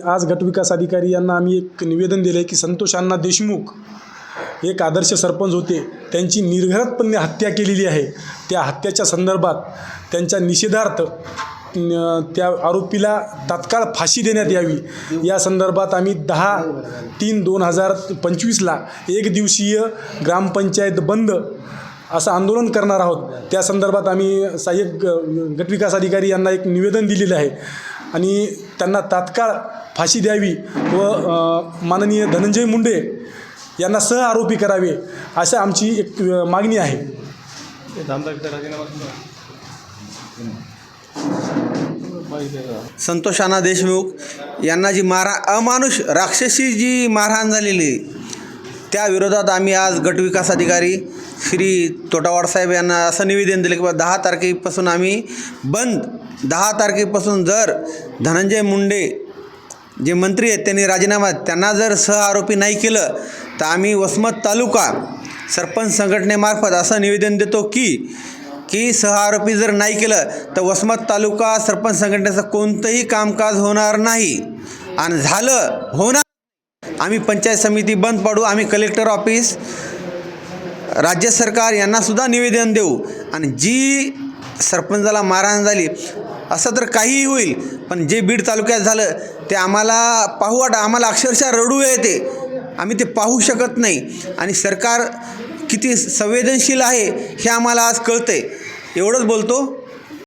आज गटविकास अधिकारी यांना आम्ही एक निवेदन दिलं आहे की संतोष अण्णा देशमुख एक आदर्श सरपंच होते. त्यांची निर्घरतपणे हत्या केलेली आहे. त्या हत्याच्या संदर्भात त्यांच्या निषेधार्थ त्या आरोपीला तात्काळ फाशी देण्यात यावी. या संदर्भात आम्ही दहा तीन दोन हजार पंचवीसला एक दिवसीय ग्रामपंचायत बंद असं आंदोलन करणार आहोत. त्या संदर्भात आम्ही सहाय्यक ग- गटविकास अधिकारी यांना एक निवेदन दिलेलं आहे. आणि त्यांना तात्काळ फाशी द्यावी व माननीय धनंजय मुंडे यांना सह आरोपी करावे अशा आमची एक मागणी आहे. संतोषाना देशमुख यांना जी मारा अमानुष राक्षसी जी मारहाण झालेली त्याविरोधात त्या विरोधात आम्ही आज गटविकास अधिकारी श्री तोटावाड साहेब यांना असं निवेदन दिलं की बा दहा तारखेपासून आम्ही बंद. दहा तारखेपासून जर धनंजय मुंडे जे मंत्री आहेत त्यांनी राजीनामा त्यांना जर सह आरोपी नाही केलं तर आम्ही वसमत तालुका सरपंच संघटनेमार्फत असं निवेदन देतो की की सह आरोपी जर नाही केलं तर वसमत तालुका सरपंच संघटनेचं कोणतंही कामकाज होणार नाही. आणि झालं होणार आम्ही पंचायत समिती बंद पाडू आम्ही कलेक्टर ऑफिस राज्य सरकार यांनासुद्धा निवेदन देऊ. आणि जी सरपंचाला मारहाण झाली असं तर काहीही होईल पण जे बीड तालुक्यात झालं ते आम्हाला पाहू वाटा आम्हाला अक्षरशः रडू येते. आम्ही ते पाहू शकत नाही. आणि सरकार किती संवेदनशील आहे हे आम्हाला आज कळतंय. एवढंच बोलतो.